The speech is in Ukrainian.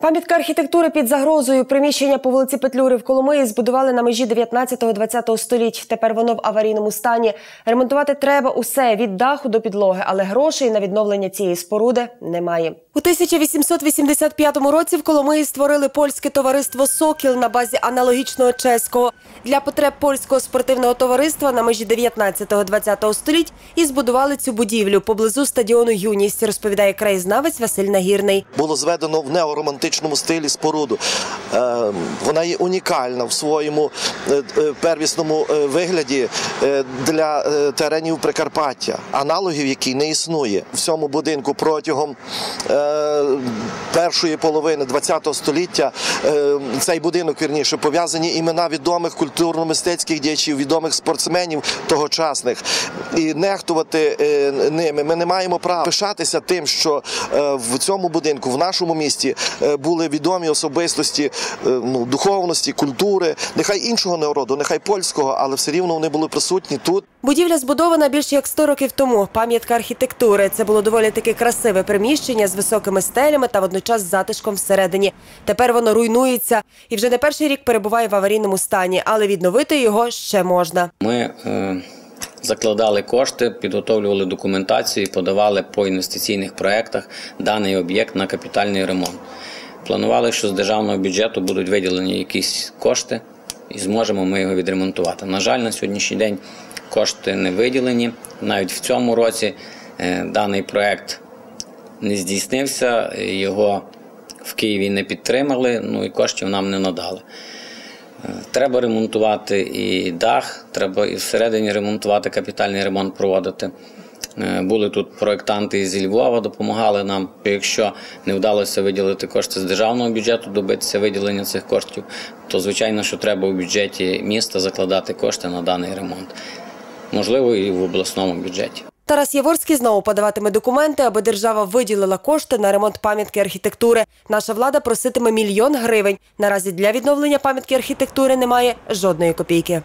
Пам'ятка архітектури під загрозою. Приміщення по вулиці Петлюри в Коломиї збудували на межі 19-20 століть. Тепер воно в аварійному стані. Ремонтувати треба усе від даху до підлоги, але грошей на відновлення цієї споруди немає. У 1885 році в Коломиї створили польське товариство Сокіл на базі аналогічного чеського для потреб польського спортивного товариства на межі 19-20 століть і збудували цю будівлю поблизу стадіону Юність. Розповідає краєзнавець Василь Нагірний. було зведено в неоромантичному стилі споруду. Е, Вона є унікальна в своєму е, е, первісному вигляді для теренів Прикарпаття, аналогів, які не існує в цьому будинку протягом першої половини ХХ століття. е, Цей будинок вірніше пов'язані імена відомих культурно-мистецьких діячів, відомих спортсменів тогочасних. І нехтувати е, ними ми не маємо права пишатися тим, що е, в цьому будинку, в нашому місті, е, були відомі особистості е, ну, духовності, культури, нехай іншого народу, нехай польського, але все рівно вони були присутні тут. Будівля збудована більше як 100 років тому. Пам'ятка архітектури. Це було доволі таки красиве приміщення з високими стелями та водночас затишком всередині. Тепер воно руйнується і вже не перший рік перебуває в аварійному стані, але відновити його ще можна. Ми е, закладали кошти, підготовлювали документацію і подавали по інвестиційних проєктах даний об'єкт на капітальний ремонт. Планували, що з державного бюджету будуть виділені якісь кошти і зможемо ми його відремонтувати. На жаль, на сьогоднішній день кошти не виділені. Навіть в цьому році е, даний проєкт не здійснився, його в Києві не підтримали, ну і коштів нам не надали. Треба ремонтувати і дах, треба і всередині ремонтувати, капітальний ремонт проводити. Е, Були тут проєктанти зі Львова, допомагали нам. Якщо не вдалося виділити кошти з державного бюджету, добитися виділення цих коштів, то звичайно, що треба у бюджеті міста закладати кошти на даний ремонт. Можливо, і в обласному бюджеті. Тарас Яворський знову подаватиме документи, аби держава виділила кошти на ремонт пам'ятки архітектури. Наша влада проситиме мільйон гривень. Наразі для відновлення пам'ятки архітектури немає жодної копійки.